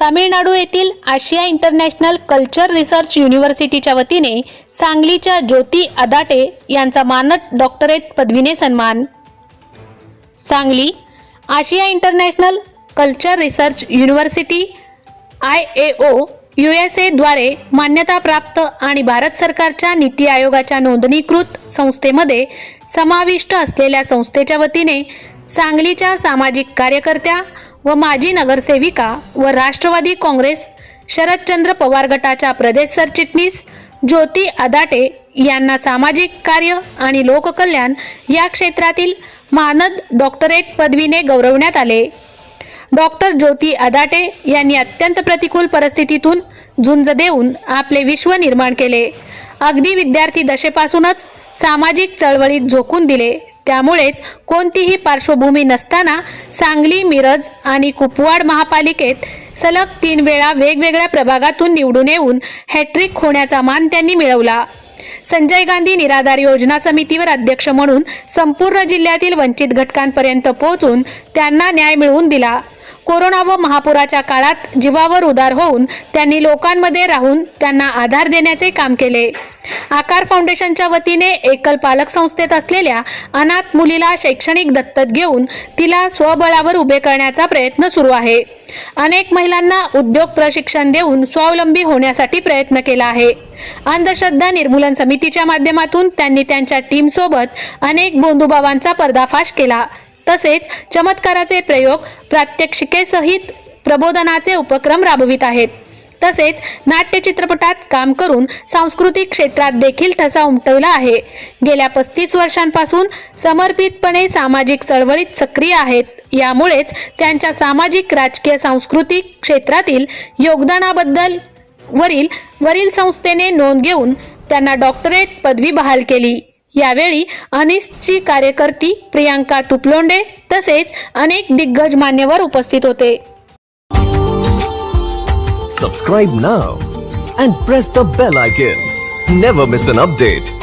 तामिळनाडू येथील Asia international culture research युनिव्हर्सिटीच्या वतीने सांगलीच्या ज्योती अदाटे यांचा मानद डॉक्टरेट पदवीने सन्मान. Sangli Asia International Culture Research University I A O U S एद्वारे मान्यताप्राप्त आणि भारत सरकारच्या नीती आयोगाच्या नोंदणीकृत संस्थेमध्ये समाविष्ट असलेल्या संस्थेच्या वतीने सांगलीच्या सामाजिक कार्यकर्त्या व माजी नगरसेविका व राष्ट्रवादी काँग्रेस शरदचंद्र पवार गटाच्या प्रदेश सरचिटणीस ज्योती अदाटे यांना सामाजिक कार्य आणि लोककल्याण या क्षेत्रातील मानद डॉक्टरेट पदवीने गौरवण्यात आले. डॉक्टर ज्योती अदाटे यांनी अत्यंत प्रतिकूल परिस्थितीतून झुंज देऊन आपले विश्व निर्माण केले. अगदी विद्यार्थी दशेपासूनच सामाजिक चळवळीत झोकून दिले. त्यामुळेच कोणतीही पार्श्वभूमी नसताना सांगली मिरज आणि कुपवाड महापालिकेत सलग तीन वेळा वेगवेगळ्या प्रभागातून निवडून येऊन हॅट्रिक होण्याचा मान त्यांनी मिळवला. संजय गांधी निराधार योजना समितीवर अध्यक्ष म्हणून संपूर्ण जिल्ह्यातील वंचित घटकांपर्यंत पोहोचून त्यांना न्याय मिळवून दिला. कोरोना व महापुराच्या काळात जीवावर उदार होऊन त्यांनी लोकांमध्ये राहून त्यांना आधार देण्याचे काम केले. आकार फाउंडेशनच्या वतीने एकल पालक संस्थेत असलेल्या अनाथ मुलीला शैक्षणिक दत्तक घेऊन तिला स्वबळावर उभे करण्याचा प्रयत्न सुरू आहे. अनेक महिलांना उद्योग प्रशिक्षण देऊन स्वावलंबी होण्यासाठी प्रयत्न केला आहे. अंधश्रद्धा निर्मूलन समितीच्या माध्यमातून त्यांनी त्यांच्या टीमसोबत अनेक बोंधुभावांचा पर्दाफाश केला. तसेच चमत्काराचे प्रयोग प्रात्यक्षिकेसहित प्रबोधनाचे उपक्रम राबवित आहेत. तसेच नाट्य चित्रपटात काम करून सांस्कृतिक क्षेत्रात देखील ठसा उमटवला आहे. गेल्या पस्तीस वर्षांपासून समर्पितपणे सामाजिक चळवळीत सक्रिय आहेत. यामुळेच त्यांच्या सामाजिक राजकीय सांस्कृतिक क्षेत्रातील योगदानाबद्दल वरील वरील संस्थेने नोंद घेऊन त्यांना डॉक्टरेट पदवी बहाल केली. यावेळी अनिसची कार्यकर्ती प्रियांका तुपलोंडे तसेच अनेक दिग्गज मान्यवर उपस्थित होते. सबस्क्राईब ना and press the bell icon never miss an update